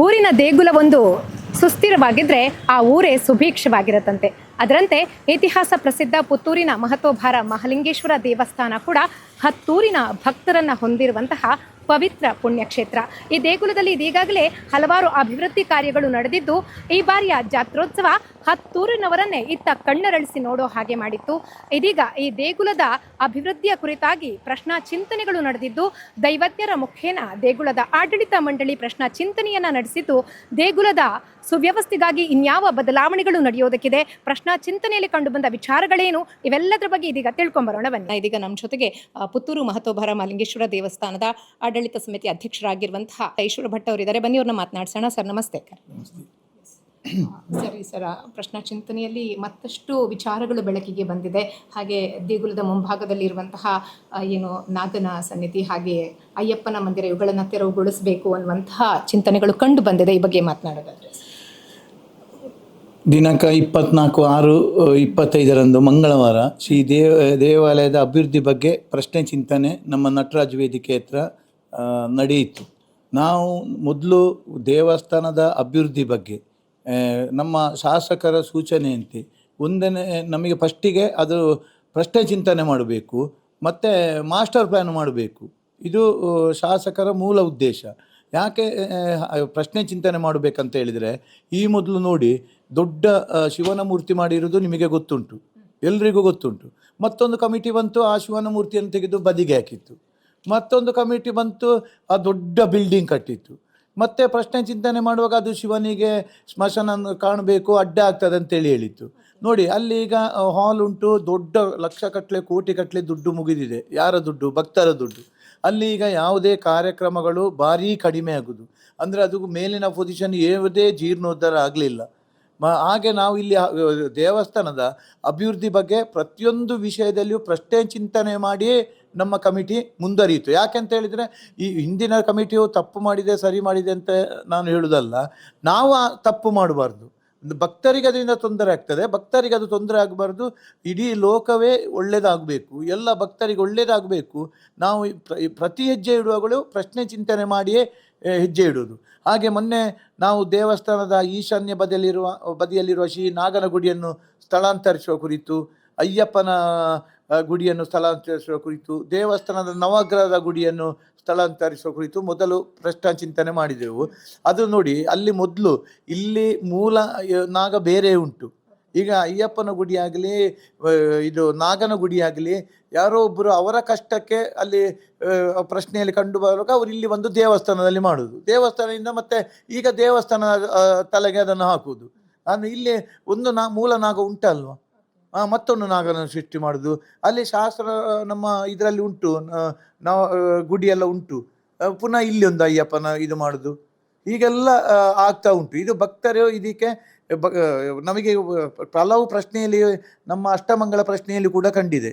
ಊರಿನ ದೇಗುಲವೊಂದು ಸುಸ್ಥಿರವಾಗಿದ್ದರೆ ಆ ಊರೇ ಸುಭೀಕ್ಷವಾಗಿರತ್ತಂತೆ. ಅದರಂತೆ ಇತಿಹಾಸ ಪ್ರಸಿದ್ಧ ಪುತ್ತೂರಿನ ಮಹತ್ವಭಾರ ಮಹಲಿಂಗೇಶ್ವರ ದೇವಸ್ಥಾನ ಕೂಡ ಹತ್ತೂರಿನ ಭಕ್ತರನ್ನ ಹೊಂದಿರುವಂತಹ ಪವಿತ್ರ ಪುಣ್ಯಕ್ಷೇತ್ರ. ಈ ದೇಗುಲದಲ್ಲಿ ಇದೀಗಾಗಲೇ ಹಲವಾರು ಅಭಿವೃದ್ಧಿ ಕಾರ್ಯಗಳು ನಡೆದಿದ್ದು, ಈ ಬಾರಿಯ ಜಾತ್ರೋತ್ಸವ ಹತ್ತೂರಿನವರನ್ನೇ ಇತ್ತ ಕಣ್ಣರಳಿಸಿ ನೋಡೋ ಹಾಗೆ ಮಾಡಿತ್ತು. ಇದೀಗ ಈ ದೇಗುಲದ ಅಭಿವೃದ್ಧಿಯ ಕುರಿತಾಗಿ ಪ್ರಶ್ನಾ ಚಿಂತನೆಗಳು ನಡೆದಿದ್ದು, ದೈವಜ್ಞರ ಮುಖೇನ ದೇಗುಲದ ಆಡಳಿತ ಮಂಡಳಿ ಪ್ರಶ್ನಾ ಚಿಂತನೆಯನ್ನ ನಡೆಸಿದ್ದು, ದೇಗುಲದ ಸುವ್ಯವಸ್ಥೆಗಾಗಿ ಇನ್ಯಾವ ಬದಲಾವಣೆಗಳು ನಡೆಯೋದಕ್ಕಿದೆ? ಪ್ರಶ್ನಾ ಚಿಂತನೆಯಲ್ಲಿ ಕಂಡುಬಂದ ವಿಚಾರಗಳೇನು? ಇವೆಲ್ಲದರ ಬಗ್ಗೆ ಇದೀಗ ತಿಳ್ಕೊಂಬರೋಣ ಬನ್ನಿ. ಇದೀಗ ನಮ್ಮ ಜೊತೆಗೆ ಪುತ್ತೂರು ಮಹತೋಭಾರ ಮಲಿಂಗೇಶ್ವರ ದೇವಸ್ಥಾನದ ಆಡಳಿತ ಸಮಿತಿ ಅಧ್ಯಕ್ಷರಾಗಿರುವಂತಹ ಈಶ್ವರ ಭಟ್ ಅವರಿದ್ದಾರೆ. ಬನ್ನಿ ಅವ್ರನ್ನ ಮಾತನಾಡ್ಸೋಣ. ಸರ್ ನಮಸ್ತೆ. ಸರಿ ಸರ್ ಪ್ರಶ್ನಾ ಚಿಂತನೆಯಲ್ಲಿ ಮತ್ತಷ್ಟು ವಿಚಾರಗಳು ಬೆಳಕಿಗೆ ಬಂದಿದೆ. ಹಾಗೆ ದೇಗುಲದ ಮುಂಭಾಗದಲ್ಲಿರುವಂತಹ ಇರುವಂತಹ ಏನು ನಾಗನ ಸನ್ನಿಧಿ ಹಾಗೆ ಅಯ್ಯಪ್ಪನ ಮಂದಿರ ಇವುಗಳನ್ನು ತೆರವುಗೊಳಿಸಬೇಕು ಅನ್ನುವಂತಹ ಚಿಂತನೆಗಳು ಕಂಡು ಬಂದಿದೆ. ಈ ಬಗ್ಗೆ ಮಾತನಾಡೋದಾದ್ರೆ. ದಿನಾಂಕ ಇಪ್ಪತ್ನಾಲ್ಕು ಆರು ಇಪ್ಪತ್ತೈದರಂದು ಮಂಗಳವಾರ ಶ್ರೀ ದೇವ, ದೇವಾಲಯದ ಅಭಿವೃದ್ಧಿ ಬಗ್ಗೆ ಪ್ರಶ್ನೆ ಚಿಂತನೆ ನಮ್ಮ ನಟರಾಜ್ ವೇದಿಕೆ ಹತ್ರ ನಡೆಯಿತು. ನಾವು ಮೊದಲು ದೇವಸ್ಥಾನದ ಅಭಿವೃದ್ಧಿ ಬಗ್ಗೆ ನಮ್ಮ ಶಾಸಕರ ಸೂಚನೆಯಂತೆ ಒಂದನೇ, ನಮಗೆ ಫಸ್ಟಿಗೆ ಅದು ಪ್ರಶ್ನೆ ಚಿಂತನೆ ಮಾಡಬೇಕು, ಮತ್ತು ಮಾಸ್ಟರ್ ಪ್ಲ್ಯಾನ್ ಮಾಡಬೇಕು. ಇದು ಶಾಸಕರ ಮೂಲ ಉದ್ದೇಶ. ಯಾಕೆ ಪ್ರಶ್ನೆ ಚಿಂತನೆ ಮಾಡಬೇಕಂತ ಹೇಳಿದರೆ, ಈ ಮೊದಲು ನೋಡಿ ದೊಡ್ಡ ಶಿವನ ಮೂರ್ತಿ ಮಾಡಿರೋದು ನಿಮಗೆ ಗೊತ್ತುಂಟು. ಎಲ್ರಿಗೂ ಗೊತ್ತುಂಟು. ಮತ್ತೊಂದು ಕಮಿಟಿ ಬಂತು, ಆ ಶಿವನ ಮೂರ್ತಿಯನ್ನು ತೆಗೆದು ಬದಿಗೆ ಹಾಕಿತ್ತು. ಮತ್ತೊಂದು ಕಮಿಟಿ ಬಂತು, ಆ ದೊಡ್ಡ ಬಿಲ್ಡಿಂಗ್ ಕಟ್ಟಿತ್ತು. ಮತ್ತೆ ಪ್ರಶ್ನೆ ಚಿಂತನೆ ಮಾಡುವಾಗ ಅದು ಶಿವನಿಗೆ ಸ್ಮಶಾನ ಕಾಣಬೇಕು, ಅಡ್ಡ ಆಗ್ತದೆ ಅಂತೇಳಿ ಹೇಳಿತ್ತು. ನೋಡಿ, ಅಲ್ಲಿ ಈಗ ಹಾಲ್ ಉಂಟು, ದೊಡ್ಡ ಲಕ್ಷ ಕಟ್ಟಲೆ ಕೋಟಿ ಕಟ್ಟಲೆ ದುಡ್ಡು ಮುಗಿದಿದೆ. ಯಾರ ದುಡ್ಡು? ಭಕ್ತರ ದುಡ್ಡು. ಅಲ್ಲಿ ಈಗ ಯಾವುದೇ ಕಾರ್ಯಕ್ರಮಗಳು ಭಾರೀ ಕಡಿಮೆ ಆಗುದು. ಅಂದರೆ ಅದು ಮೇಲಿನ ಪೊಸಿಷನ್ ಯಾವುದೇ ಜೀರ್ಣೋದ್ಧಾರ ಆಗಲಿಲ್ಲ. ಮ, ಹಾಗೆ ನಾವು ಇಲ್ಲಿ ದೇವಸ್ಥಾನದ ಅಭಿವೃದ್ಧಿ ಬಗ್ಗೆ ಪ್ರತಿಯೊಂದು ವಿಷಯದಲ್ಲಿಯೂ ಪ್ರಶ್ನೆ ಚಿಂತನೆ ಮಾಡಿಯೇ ನಮ್ಮ ಕಮಿಟಿ ಮುಂದರಿಯಿತು ಯಾಕೆಂತ ಹೇಳಿದರೆ, ಈ ಹಿಂದಿನ ಕಮಿಟಿಯು ತಪ್ಪು ಮಾಡಿದೆ, ಸರಿ ಮಾಡಿದೆ ಅಂತ ನಾನು ಹೇಳುವುದಲ್ಲ ನಾವು ತಪ್ಪು ಮಾಡಬಾರ್ದು. ಭಕ್ತರಿಗೆ ಅದರಿಂದ ತೊಂದರೆ ಆಗ್ತದೆ. ಭಕ್ತರಿಗೆ ಅದು ತೊಂದರೆ ಆಗಬಾರ್ದು. ಇಡೀ ಲೋಕವೇ ಒಳ್ಳೆಯದಾಗಬೇಕು ಎಲ್ಲ ಭಕ್ತರಿಗೆ ಒಳ್ಳೆಯದಾಗಬೇಕು ನಾವು ಪ್ರತಿ ಹೆಜ್ಜೆ ಇಡುವಾಗಲೂ ಪ್ರಶ್ನೆ ಚಿಂತನೆ ಮಾಡಿಯೇ ಹೆಜ್ಜೆ ಇಡುವುದು. ಹಾಗೆ ಮೊನ್ನೆ ನಾವು ದೇವಸ್ಥಾನದ ಈಶಾನ್ಯ ಬದಿಯಲ್ಲಿರುವ ಬದಿಯಲ್ಲಿರುವ ಶ್ರೀ ನಾಗನ ಗುಡಿಯನ್ನು ಸ್ಥಳಾಂತರಿಸುವ ಕುರಿತು ಅಯ್ಯಪ್ಪನ ಗುಡಿಯನ್ನು ಸ್ಥಳಾಂತರಿಸುವ ಕುರಿತು, ದೇವಸ್ಥಾನದ ನವಗ್ರಹದ ಗುಡಿಯನ್ನು ಸ್ಥಳಾಂತರಿಸುವ ಕುರಿತು ಮೊದಲು ಪ್ರಶ್ನ ಚಿಂತನೆ ಮಾಡಿದೆವು. ಅದು ನೋಡಿ, ಅಲ್ಲಿ ಮೊದಲು ಇಲ್ಲಿ ಮೂಲ ನಾಗ ಬೇರೆ ಉಂಟು. ಈಗ ಅಯ್ಯಪ್ಪನ ಗುಡಿಯಾಗಲಿ ಇದು ನಾಗನ ಗುಡಿಯಾಗಲಿ ಯಾರೋ ಒಬ್ಬರು ಅವರ ಕಷ್ಟಕ್ಕೆ ಅಲ್ಲಿ ಪ್ರಶ್ನೆಯಲ್ಲಿ ಕಂಡು ಬರುವಾಗ ಅವರು ಇಲ್ಲಿ ಒಂದು ದೇವಸ್ಥಾನದಲ್ಲಿ ಮಾಡುವುದು ದೇವಸ್ಥಾನದಿಂದ ಮತ್ತೆ ಈಗ ದೇವಸ್ಥಾನ ತಲೆಗೆ ಅದನ್ನು ಹಾಕುವುದು ನಾನು ಇಲ್ಲಿ ಒಂದು ನಾ, ಮೂಲ ನಾಗ ಉಂಟಲ್ವಾ? ಮತ್ತೊಂದು ನಾಗನ ಸೃಷ್ಟಿ ಮಾಡುದು. ಅಲ್ಲಿ ಶಾಸ್ತ್ರ ನಮ್ಮ ಇದರಲ್ಲಿ ಉಂಟು ನಾವು ಗುಡಿಯೆಲ್ಲ ಉಂಟು. ಪುನಃ ಇಲ್ಲಿ ಒಂದು ಅಯ್ಯಪ್ಪನ ಇದು ಮಾಡುದು. ಹೀಗೆಲ್ಲ ಆಗ್ತಾ ಉಂಟು. ಇದು ಭಕ್ತರು ಇದಕ್ಕೆ ನಮಗೆ ಹಲವು ಪ್ರಶ್ನೆಯಲ್ಲಿ, ನಮ್ಮ ಅಷ್ಟಮಂಗಳ ಪ್ರಶ್ನೆಯಲ್ಲಿ ಕೂಡ ಕಂಡಿದೆ.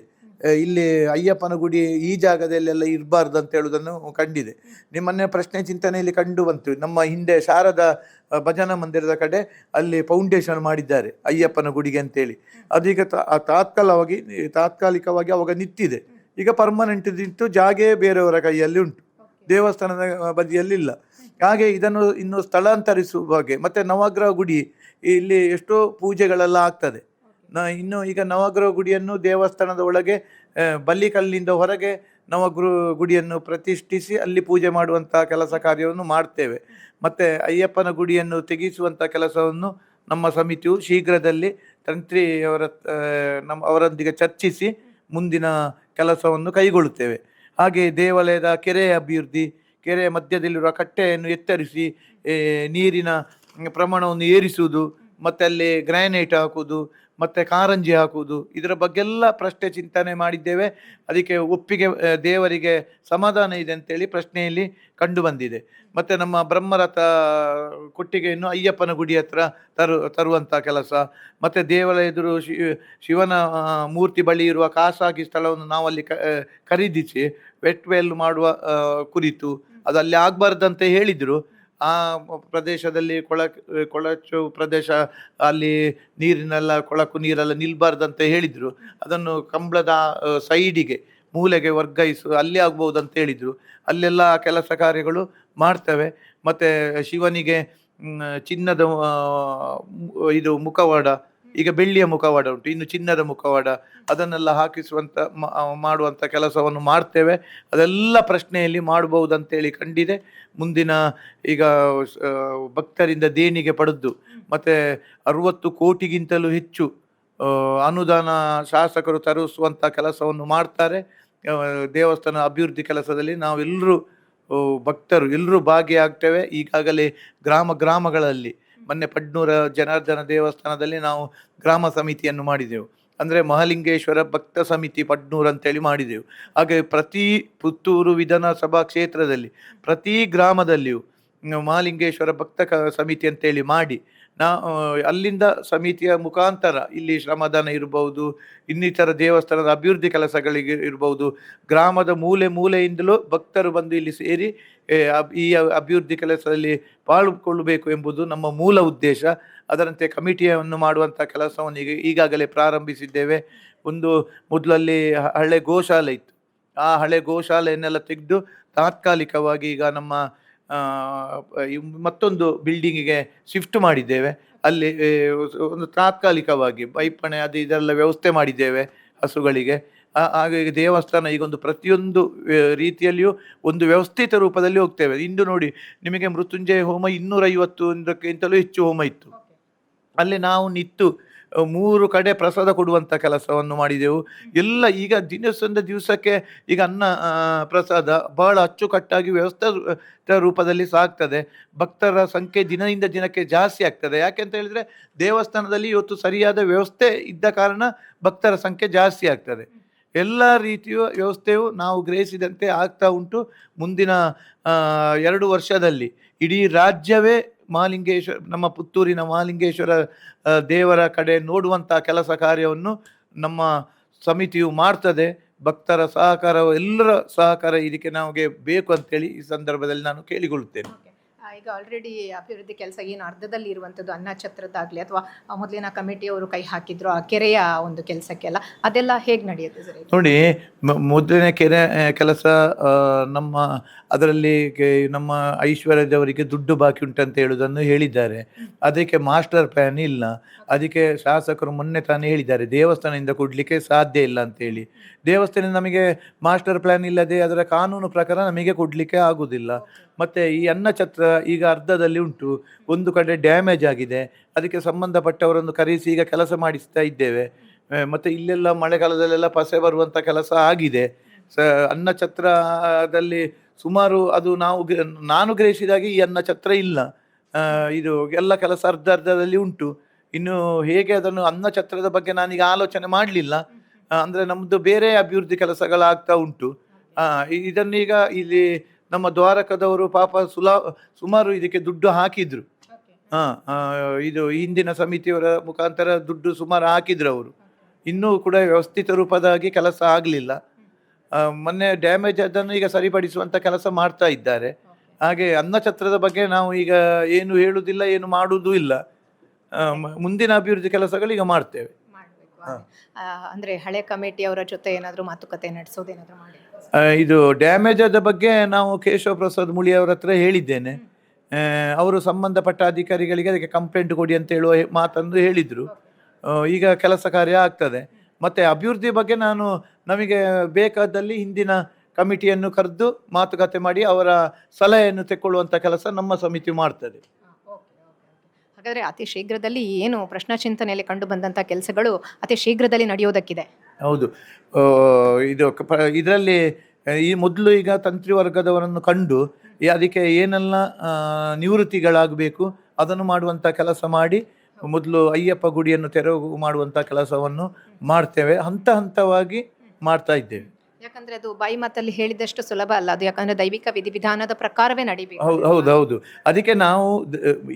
ಇಲ್ಲಿ ಅಯ್ಯಪ್ಪನ ಗುಡಿ ಈ ಜಾಗದಲ್ಲೆಲ್ಲ ಇರಬಾರ್ದು ಅಂತ ಹೇಳುವುದನ್ನು ಕಂಡಿದೆ. ನಿಮ್ಮನ್ನೇ ಪ್ರಶ್ನೆ ಚಿಂತನೆಯಲ್ಲಿ ಕಂಡು ಬಂತು. ನಮ್ಮ ಹಿಂದೆ ಶಾರದ ಭಜನಾ ಮಂದಿರದ ಕಡೆ ಅಲ್ಲಿ ಫೌಂಡೇಶನ್ ಮಾಡಿದ್ದಾರೆ ಅಯ್ಯಪ್ಪನ ಗುಡಿಗೆ ಅಂತೇಳಿ. ಅದೀಗ ತಾತ್ಕಾಲವಾಗಿ, ತಾತ್ಕಾಲಿಕವಾಗಿ ಅವಾಗ ನಿಂತಿದೆ. ಈಗ ಪರ್ಮನೆಂಟ್ ನಿಂತು ಜಾಗೆ ಬೇರೆಯವರ ಕೈಯಲ್ಲಿ ಉಂಟು. ದೇವಸ್ಥಾನದ ಬದಿಯಲ್ಲಿ ಇಲ್ಲ. ಹಾಗೆ ಇದನ್ನು ಇನ್ನು ಸ್ಥಳಾಂತರಿಸುವ ಬಗ್ಗೆ ಮತ್ತೆ ನವಗ್ರಹ ಗುಡಿ, ಇಲ್ಲಿ ಎಷ್ಟೋ ಪೂಜೆಗಳೆಲ್ಲ ಆಗ್ತದೆ. ನ, ಇನ್ನು ಈಗ ನವಗ್ರಹ ಗುಡಿಯನ್ನು ದೇವಸ್ಥಾನದ ಒಳಗೆ ಬಲ್ಲಿಕಲ್ಲಿಂದ ಹೊರಗೆ ನವಗೃಹ ಗುಡಿಯನ್ನು ಪ್ರತಿಷ್ಠಿಸಿ ಅಲ್ಲಿ ಪೂಜೆ ಮಾಡುವಂಥ ಕೆಲಸ ಕಾರ್ಯವನ್ನು ಮಾಡ್ತೇವೆ. ಮತ್ತು ಅಯ್ಯಪ್ಪನ ಗುಡಿಯನ್ನು ತೆಗೆಸುವಂಥ ಕೆಲಸವನ್ನು ನಮ್ಮ ಸಮಿತಿಯು ಶೀಘ್ರದಲ್ಲಿ ತಂತ್ರಿ ಅವರ ನಮ್ಮ ಅವರೊಂದಿಗೆ ಚರ್ಚಿಸಿ ಮುಂದಿನ ಕೆಲಸವನ್ನು ಕೈಗೊಳ್ಳುತ್ತೇವೆ. ಹಾಗೆ ದೇವಾಲಯದ ಕೆರೆ ಅಭಿವೃದ್ಧಿ ಕೆರೆಯ ಮಧ್ಯದಲ್ಲಿರುವ ಕಟ್ಟೆಯನ್ನು ಎತ್ತರಿಸಿ ನೀರಿನ ಪ್ರಮಾಣವನ್ನು ಏರಿಸುವುದು ಮತ್ತು ಅಲ್ಲಿ ಗ್ರಾನೈಟ್ ಹಾಕುವುದು ಮತ್ತು ಕಾರಂಜಿ ಹಾಕುವುದು ಇದರ ಬಗ್ಗೆಲ್ಲ ಪ್ರಶ್ನೆ ಚಿಂತನೆ ಮಾಡಿದ್ದೇವೆ. ಅದಕ್ಕೆ ಒಪ್ಪಿಗೆ ದೇವರಿಗೆ ಸಮಾಧಾನ ಇದೆ ಅಂತೇಳಿ ಪ್ರಶ್ನೆಯಲ್ಲಿ ಕಂಡು ಬಂದಿದೆ. ಮತ್ತು ನಮ್ಮ ಬ್ರಹ್ಮರಥ ಕೊಟ್ಟಿಗೆಯನ್ನು ಅಯ್ಯಪ್ಪನ ಗುಡಿ ಹತ್ರ ತರು ತರುವಂಥ ಕೆಲಸ. ಮತ್ತು ದೇವರ ಎದುರು ಶಿ ಶಿವನ ಮೂರ್ತಿ ಬಳಿ ಇರುವ ಖಾಸಗಿ ಸ್ಥಳವನ್ನು ನಾವಲ್ಲಿ ಖರೀದಿಸಿ ವೆಟ್ ವೆಲ್ ಮಾಡುವ ಕುರಿತು ಅದು ಅಲ್ಲಿ ಆಗಬಾರ್ದಂತ ಹೇಳಿದರು. ಆ ಪ್ರದೇಶದಲ್ಲಿ ಕೊಳ, ಕೊಳಚು ಪ್ರದೇಶ, ಅಲ್ಲಿ ನೀರಿನೆಲ್ಲ, ಕೊಳಕು ನೀರೆಲ್ಲ ನಿಲ್ಬಾರ್ದಂತ ಹೇಳಿದರು. ಅದನ್ನು ಕಂಬಳದ ಸೈಡಿಗೆ, ಮೂಲೆಗೆ ವರ್ಗಾಯಿಸು, ಅಲ್ಲಿ ಆಗ್ಬೋದು ಅಂತ ಹೇಳಿದರು. ಅಲ್ಲೆಲ್ಲ ಕೆಲಸ ಕಾರ್ಯಗಳು ಮಾಡ್ತವೆ. ಮತ್ತು ಶಿವನಿಗೆ ಚಿನ್ನದ ಇದು ಮುಖವಾಡ ಈಗ ಬೆಳ್ಳಿಯ ಮುಖವಾಡ ಉಂಟು, ಇನ್ನು ಚಿನ್ನದ ಮುಖವಾಡ, ಅದನ್ನೆಲ್ಲ ಹಾಕಿಸುವಂಥ ಮಾಡುವಂಥ ಕೆಲಸವನ್ನು ಮಾಡ್ತೇವೆ. ಅದೆಲ್ಲ ಪ್ರಶ್ನೆಯಲ್ಲಿ ಮಾಡಬಹುದಂತೇಳಿ ಕಂಡಿದೆ. ಮುಂದಿನ ಈಗ ಭಕ್ತರಿಂದ ದೇಣಿಗೆ ಪಡೆದು, ಮತ್ತು ಅರುವತ್ತು ಕೋಟಿಗಿಂತಲೂ ಹೆಚ್ಚು ಅನುದಾನ ಶಾಸಕರು ತರಿಸುವಂಥ ಕೆಲಸವನ್ನು ಮಾಡ್ತಾರೆ. ದೇವಸ್ಥಾನ ಅಭಿವೃದ್ಧಿ ಕೆಲಸದಲ್ಲಿ ನಾವೆಲ್ಲರೂ ಭಕ್ತರು ಎಲ್ಲರೂ ಭಾಗಿಯಾಗ್ತೇವೆ. ಈಗಾಗಲೇ ಗ್ರಾಮ, ಗ್ರಾಮಗಳಲ್ಲಿ ಮೊನ್ನೆ ಪಡ್ನೂರ ಜನಾರ್ದನ ದೇವಸ್ಥಾನದಲ್ಲಿ ನಾವು ಗ್ರಾಮ ಸಮಿತಿಯನ್ನು ಮಾಡಿದೆವು. ಅಂದರೆ ಮಹಾಲಿಂಗೇಶ್ವರ ಭಕ್ತ ಸಮಿತಿ ಪಡ್ನೂರು ಅಂತೇಳಿ ಮಾಡಿದೆವು. ಹಾಗೆ ಪ್ರತಿ ಪುತ್ತೂರು ವಿಧಾನಸಭಾ ಕ್ಷೇತ್ರದಲ್ಲಿ ಪ್ರತಿ ಗ್ರಾಮದಲ್ಲಿಯೂ ಮಹಾಲಿಂಗೇಶ್ವರ ಭಕ್ತ ಕ, ಸಮಿತಿ ಅಂತೇಳಿ ಮಾಡಿ ನಾ ಅಲ್ಲಿಂದ ಸಮಿತಿಯ ಮುಖಾಂತರ ಇಲ್ಲಿ ಶ್ರಮದಾನ ಇರಬಹುದು ಇನ್ನಿತರ ದೇವಸ್ಥಾನದ ಅಭಿವೃದ್ಧಿ ಕೆಲಸಗಳಿಗೆ ಇರಬಹುದು ಗ್ರಾಮದ ಮೂಲೆ ಮೂಲೆಯಿಂದಲೂ ಭಕ್ತರು ಬಂದು ಇಲ್ಲಿ ಸೇರಿ ಈ ಅಭಿವೃದ್ಧಿ ಕೆಲಸದಲ್ಲಿ ಪಾಲ್ಗೊಳ್ಳಬೇಕು ಎಂಬುದು ನಮ್ಮ ಮೂಲ ಉದ್ದೇಶ. ಅದರಂತೆ ಕಮಿಟಿಯನ್ನು ಮಾಡುವಂಥ ಕೆಲಸವನ್ನು ಈಗ, ಈಗಾಗಲೇ ಪ್ರಾರಂಭಿಸಿದ್ದೇವೆ. ಒಂದು ಮೊದಲಲ್ಲಿ ಹಳೆ ಗೋಶಾಲೆ ಇತ್ತು. ಆ ಹಳೆ ಗೋಶಾಲೆಯನ್ನೆಲ್ಲ ತೆಗೆದು ತಾತ್ಕಾಲಿಕವಾಗಿ ಈಗ ನಮ್ಮ ಮತ್ತೊಂದು ಬಿಲ್ಡಿಂಗಿಗೆ ಶಿಫ್ಟ್ ಮಾಡಿದ್ದೇವೆ. ಅಲ್ಲಿ ಒಂದು ತಾತ್ಕಾಲಿಕವಾಗಿ ಪೈಪಣೆ ಅದು ಇದೆಲ್ಲ ವ್ಯವಸ್ಥೆ ಮಾಡಿದ್ದೇವೆ ಹಸುಗಳಿಗೆ. ಹಾಗಾಗಿ ದೇವಸ್ಥಾನ ಈಗ ಒಂದು ಪ್ರತಿಯೊಂದು ರೀತಿಯಲ್ಲಿಯೂ ಒಂದು ವ್ಯವಸ್ಥಿತ ರೂಪದಲ್ಲಿ ಹೋಗ್ತೇವೆ. ಇಂದು ನೋಡಿ ನಿಮಗೆ ಮೃತ್ಯುಂಜಯ ಹೋಮ ಇನ್ನೂರೈವತ್ತೊಂದಕ್ಕಿಂತಲೂ ಹೆಚ್ಚು ಹೋಮ ಇತ್ತು. ಅಲ್ಲಿ ನಾವು ನಿತ್ತು ಮೂರು ಕಡೆ ಪ್ರಸಾದ ಕೊಡುವಂಥ ಕೆಲಸವನ್ನು ಮಾಡಿದೆವು. ಎಲ್ಲ ಈಗ ದಿನಸಂದ ದಿವಸಕ್ಕೆ ಈಗ ಅನ್ನ ಪ್ರಸಾದ ಬಹಳ ಅಚ್ಚುಕಟ್ಟಾಗಿ ವ್ಯವಸ್ಥೆ ರೂಪದಲ್ಲಿ ಸಾಗ್ತದೆ. ಭಕ್ತರ ಸಂಖ್ಯೆ ದಿನದಿಂದ ದಿನಕ್ಕೆ ಜಾಸ್ತಿ ಆಗ್ತದೆ. ಯಾಕೆಂತ ಹೇಳಿದ್ರೆ ದೇವಸ್ಥಾನದಲ್ಲಿ ಇವತ್ತು ಸರಿಯಾದ ವ್ಯವಸ್ಥೆ ಇದ್ದ ಕಾರಣ ಭಕ್ತರ ಸಂಖ್ಯೆ ಜಾಸ್ತಿ ಆಗ್ತದೆ. ಎಲ್ಲ ರೀತಿಯ ವ್ಯವಸ್ಥೆಯು ನಾವು ಗ್ರಹಿಸಿದಂತೆ ಆಗ್ತಾ ಉಂಟು ಮುಂದಿನ ಎರಡು ವರ್ಷದಲ್ಲಿ. ಇಡೀ ರಾಜ್ಯವೇ ಮಾಲಿಂಗೇಶ್ವರ ನಮ್ಮ ಪುತ್ತೂರಿನ ಮಹಾಲಿಂಗೇಶ್ವರ ದೇವರ ಕಡೆ ನೋಡುವಂಥ ಕೆಲಸ ಕಾರ್ಯವನ್ನು ನಮ್ಮ ಸಮಿತಿಯು ಮಾಡ್ತದೆ. ಭಕ್ತರ ಸಹಕಾರ, ಎಲ್ಲರ ಸಹಕಾರ ಇದಕ್ಕೆ ನಮಗೆ ಬೇಕು ಅಂತೇಳಿ ಈ ಸಂದರ್ಭದಲ್ಲಿ ನಾನು ಕೇಳಿಕೊಳ್ಳುತ್ತೇನೆ. ಈಗ ಆಲ್ರೆಡಿ ಅಭಿವೃದ್ಧಿ ಕೆಲಸ ಏನು ಅರ್ಧದಲ್ಲಿ ಇರುವಂಥದ್ದು ಅನ್ನ ಛತ್ರದ್ದಾಗಲಿ ಅಥವಾ ಮೊದಲಿನ ಕಮಿಟಿಯವರು ಕೈ ಹಾಕಿದ್ರು ಆ ಕೆರೆಯ ಒಂದು ಕೆಲಸಕ್ಕೆಲ್ಲ ಅದೆಲ್ಲ ಹೇಗೆ ನಡೆಯುತ್ತೆ ಸರ್ ನೋಡಿ ಮೊದಲಿನ ಕೆರೆ ಕೆಲಸ ನಮ್ಮ ಅದರಲ್ಲಿ ನಮ್ಮ ಐಶ್ವರ್ಯದವರಿಗೆ ದುಡ್ಡು ಬಾಕಿ ಉಂಟಂತ ಹೇಳುವುದನ್ನು ಹೇಳಿದ್ದಾರೆ. ಅದಕ್ಕೆ ಮಾಸ್ಟರ್ ಪ್ಲಾನ್ ಇಲ್ಲ. ಅದಕ್ಕೆ ಶಾಸಕರು ಮೊನ್ನೆ ತಾನೇ ಹೇಳಿದ್ದಾರೆ ದೇವಸ್ಥಾನದಿಂದ ಕೊಡಲಿಕ್ಕೆ ಸಾಧ್ಯ ಇಲ್ಲ ಅಂತೇಳಿ ದೇವಸ್ಥಾನ ನಮಗೆ ಮಾಸ್ಟರ್ ಪ್ಲಾನ್ ಇಲ್ಲದೆ ಅದರ ಕಾನೂನು ಪ್ರಕಾರ ನಮಗೆ ಕೊಡಲಿಕ್ಕೆ ಆಗುವುದಿಲ್ಲ ಮತ್ತು ಈ ಅನ್ನಛತ್ರ ಈಗ ಅರ್ಧದಲ್ಲಿ ಉಂಟು. ಒಂದು ಕಡೆ ಡ್ಯಾಮೇಜ್ ಆಗಿದೆ. ಅದಕ್ಕೆ ಸಂಬಂಧಪಟ್ಟವರನ್ನು ಕರೆಸಿ ಈಗ ಕೆಲಸ ಮಾಡಿಸ್ತಾ ಇದ್ದೇವೆ. ಮತ್ತು ಇಲ್ಲೆಲ್ಲ ಮಳೆಗಾಲದಲ್ಲೆಲ್ಲ ಪಸೆ ಬರುವಂಥ ಕೆಲಸ ಆಗಿದೆ. ಸ ಅನ್ನಛತ್ರದಲ್ಲಿ ಸುಮಾರು ಅದು ನಾವು ನಾನು ಗ್ರಹಿಸಿದಾಗೆ ಈ ಅನ್ನಛತ್ರ ಇಲ್ಲ. ಇದು ಎಲ್ಲ ಕೆಲಸ ಅರ್ಧ ಅರ್ಧದಲ್ಲಿ ಉಂಟು. ಇನ್ನು ಹೇಗೆ ಅದನ್ನು ಅನ್ನಛತ್ರದ ಬಗ್ಗೆ ನಾನೀಗ ಆಲೋಚನೆ ಮಾಡಲಿಲ್ಲ. ಅಂದರೆ ನಮ್ಮದು ಬೇರೆ ಅಭಿವೃದ್ಧಿ ಕೆಲಸಗಳಾಗ್ತಾ ಉಂಟು. ಇದನ್ನೀಗ ಇಲ್ಲಿ ನಮ್ಮ ದ್ವಾರಕದವರು ಪಾಪ ಸುಲಾ ಸುಮಾರು ಇದಕ್ಕೆ ದುಡ್ಡು ಹಾಕಿದ್ರು. ಹಾ ಇದು ಹಿಂದಿನ ಸಮಿತಿಯವರ ಮುಖಾಂತರ ದುಡ್ಡು ಸುಮಾರು ಹಾಕಿದ್ರು ಅವರು. ಇನ್ನೂ ಕೂಡ ವ್ಯವಸ್ಥಿತ ರೂಪದಾಗಿ ಕೆಲಸ ಆಗಲಿಲ್ಲ. ಮೊನ್ನೆ ಡ್ಯಾಮೇಜ್ ಅದನ್ನು ಈಗ ಸರಿಪಡಿಸುವಂತ ಕೆಲಸ ಮಾಡ್ತಾ ಇದ್ದಾರೆ. ಹಾಗೆ ಅನ್ನಛತ್ರದ ಬಗ್ಗೆ ನಾವು ಈಗ ಏನು ಹೇಳುವುದಿಲ್ಲ ಏನು ಮಾಡುವುದೂ ಇಲ್ಲ. ಮುಂದಿನ ಅಭಿವೃದ್ಧಿ ಕೆಲಸಗಳು ಈಗ ಮಾಡ್ತೇವೆ. ಅಂದ್ರೆ ಹಳೆ ಕಮಿಟಿಯವರ ಜೊತೆ ಏನಾದರೂ ಮಾತುಕತೆ ನಡೆಸೋದೇನಾದರೂ ಮಾಡಿ? ಇದು ಡ್ಯಾಮೇಜ್ ಆದ ಬಗ್ಗೆ ನಾವು ಕೇಶವ ಪ್ರಸಾದ್ ಮುಳಿ ಅವರ ಹತ್ರ ಹೇಳಿದ್ದೇನೆ. ಅವರು ಸಂಬಂಧಪಟ್ಟ ಅಧಿಕಾರಿಗಳಿಗೆ ಅದಕ್ಕೆ ಕಂಪ್ಲೇಂಟ್ ಕೊಡಿ ಅಂತ ಹೇಳುವ ಮಾತಂದು ಹೇಳಿದರು. ಈಗ ಕೆಲಸ ಕಾರ್ಯ ಆಗ್ತದೆ. ಮತ್ತು ಅಭಿವೃದ್ಧಿ ಬಗ್ಗೆ ನಾನು ನಮಗೆ ಬೇಕಾದಲ್ಲಿ ಹಿಂದಿನ ಕಮಿಟಿಯನ್ನು ಕರೆದು ಮಾತುಕತೆ ಮಾಡಿ ಅವರ ಸಲಹೆಯನ್ನು ತೆಕ್ಕೊಳ್ಳುವಂಥ ಕೆಲಸ ನಮ್ಮ ಸಮಿತಿ ಮಾಡ್ತದೆ. ಹಾಗಾದ್ರೆ ಅತಿ ಶೀಘ್ರದಲ್ಲಿ ಏನು ಪ್ರಶ್ನಾ ಚಿಂತನೆಯಲ್ಲಿ ಕಂಡು ಬಂದಂಥ ಕೆಲಸಗಳು ಅತಿ ಶೀಘ್ರದಲ್ಲಿ ನಡೆಯೋದಕ್ಕಿದೆ? ಹೌದು. ಇದು ಇದರಲ್ಲಿ, ಈ ಮೊದಲು ಈಗ ತಂತ್ರಿ ವರ್ಗದವರನ್ನು ಕಂಡು ಅದಕ್ಕೆ ಏನೆಲ್ಲ ನಿವೃತ್ತಿಗಳಾಗಬೇಕು, ಅದನ್ನು ಮಾಡುವಂಥ ಕೆಲಸ ಮಾಡಿ, ಮೊದಲು ಅಯ್ಯಪ್ಪ ಗುಡಿಯನ್ನು ತೆರವು ಮಾಡುವಂಥ ಕೆಲಸವನ್ನು ಮಾಡ್ತೇವೆ. ಹಂತ ಹಂತವಾಗಿ ಮಾಡ್ತಾ ಇದ್ದೇವೆ. ಯಾಕಂದ್ರೆ ಅದು ಬಾಯಿ ಮಾತಲ್ಲಿ ಹೇಳಿದಷ್ಟು ಸುಲಭ ಅಲ್ಲ. ಅದು ಯಾಕಂದ್ರೆ ದೈವಿಕ ವಿಧಿವಿಧಾನದ ಪ್ರಕಾರವೇ ನಡಿಬೇಕು. ಹೌದು ಹೌದು ಹೌದು. ಅದಕ್ಕೆ ನಾವು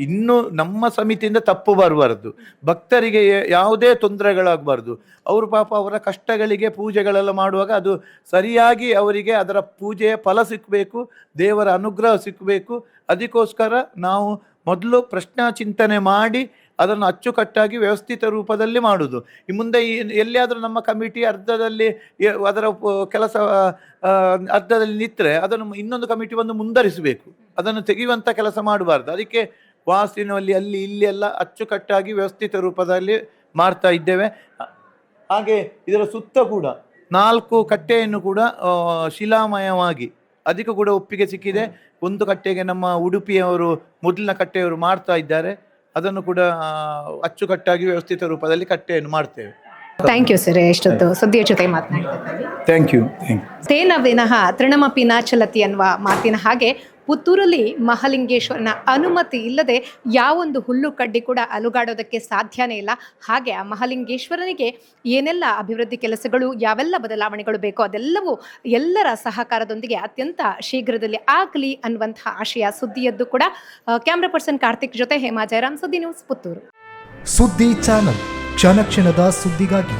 ಇನ್ನು ನಮ್ಮ ಸಮಿತಿಯಿಂದ ತಪ್ಪು ಬರಬಾರ್ದು. ಭಕ್ತರಿಗೆ ಯಾವುದೇ ತೊಂದರೆಗಳಾಗಬಾರ್ದು. ಅವರು ಪಾಪ ಅವರ ಕಷ್ಟಗಳಿಗೆ ಪೂಜೆಗಳೆಲ್ಲ ಮಾಡುವಾಗ ಅದು ಸರಿಯಾಗಿ ಅವರಿಗೆ ಅದರ ಪೂಜೆಯ ಫಲ ಸಿಕ್ಕಬೇಕು ದೇವರ ಅನುಗ್ರಹ ಸಿಕ್ಕಬೇಕು ಅದಕ್ಕೋಸ್ಕರ ನಾವು ಮೊದಲು ಪ್ರಶ್ನಾ ಚಿಂತನೆ ಮಾಡಿ ಅದನ್ನು ಅಚ್ಚುಕಟ್ಟಾಗಿ ವ್ಯವಸ್ಥಿತ ರೂಪದಲ್ಲಿ ಮಾಡುವುದು ಈ ಮುಂದೆ ಈ ಎಲ್ಲಿಯಾದರೂ ನಮ್ಮ ಕಮಿಟಿ ಅರ್ಧದಲ್ಲಿ ಅದರ ಕೆಲಸ ಅರ್ಧದಲ್ಲಿ ನಿಂತರೆ ಅದನ್ನು ಇನ್ನೊಂದು ಕಮಿಟಿ ಬಂದು ಮುಂದರಿಸಬೇಕು ಅದನ್ನು ತೆಗೆಯುವಂಥ ಕೆಲಸ ಮಾಡಬಾರ್ದು. ಅದಕ್ಕೆ ವಾಸಿನಲ್ಲಿ ಅಲ್ಲಿ ಇಲ್ಲಿ ಎಲ್ಲ ಅಚ್ಚುಕಟ್ಟಾಗಿ ವ್ಯವಸ್ಥಿತ ರೂಪದಲ್ಲಿ ಮಾಡ್ತಾ ಇದ್ದೇವೆ. ಹಾಗೆ ಇದರ ಸುತ್ತ ಕೂಡ ನಾಲ್ಕು ಕಟ್ಟೆಯನ್ನು ಕೂಡ ಶಿಲಾಮಯವಾಗಿ ಅದಕ್ಕೂ ಕೂಡ ಒಪ್ಪಿಗೆ ಸಿಕ್ಕಿದೆ. ಒಂದು ಕಟ್ಟೆಗೆ ನಮ್ಮ ಉಡುಪಿಯವರು ಮೊದಲಿನ ಕಟ್ಟೆಯವರು ಮಾಡ್ತಾ ಇದ್ದಾರೆ. ಅದನ್ನು ಕೂಡ ಅಚ್ಚುಕಟ್ಟಾಗಿ ವ್ಯವಸ್ಥಿತ ರೂಪದಲ್ಲಿ ಕಟ್ಟೆಯನ್ನು ಮಾಡ್ತೇವೆ. ಥ್ಯಾಂಕ್ ಯು ಸರ್ ಎಷ್ಟೊತ್ತು ಸುದ್ದಿಯ ಜೊತೆ ಮಾತನಾಡಿದ್ದೀವಿ ಥ್ಯಾಂಕ್ ಯು ಥ್ಯಾಂಕ್ ಯು ವಿನಃ ತೃಣಮಪಿ ನಾಚಲತಿ ಚಲತಿ ಅನ್ನುವ ಮಾತಿನ ಹಾಗೆ ಪುತ್ತೂರಲ್ಲಿ ಮಹಾಲಿಂಗೇಶ್ವರನ ಅನುಮತಿ ಇಲ್ಲದೆ ಯಾವೊಂದು ಹುಲ್ಲು ಕಡ್ಡಿ ಕೂಡ ಅಲುಗಾಡೋದಕ್ಕೆ ಸಾಧ್ಯನೇ ಇಲ್ಲ ಹಾಗೆ ಆ ಮಹಾಲಿಂಗೇಶ್ವರನಿಗೆ ಏನೆಲ್ಲ ಅಭಿವೃದ್ಧಿ ಕೆಲಸಗಳು ಯಾವೆಲ್ಲ ಬದಲಾವಣೆಗಳು ಬೇಕೋ ಅದೆಲ್ಲವೂ ಎಲ್ಲರ ಸಹಕಾರದೊಂದಿಗೆ ಅತ್ಯಂತ ಶೀಘ್ರದಲ್ಲಿ ಆಗಲಿ ಅನ್ನುವಂತಹ ಆಶಯ ಸುದ್ದಿಯದ್ದು ಕೂಡ ಕ್ಯಾಮ್ರಾ ಪರ್ಸನ್ ಕಾರ್ತಿಕ್ ಜೊತೆ ಹೇಮಾ ಜಯರಾಮ್ ಸುದ್ದಿ ನ್ಯೂಸ್ ಪುತ್ತೂರು ಸುದ್ದಿ ಚಾನಲ್ ಕ್ಷಣ ಕ್ಷಣದ ಸುದ್ದಿಗಾಗಿ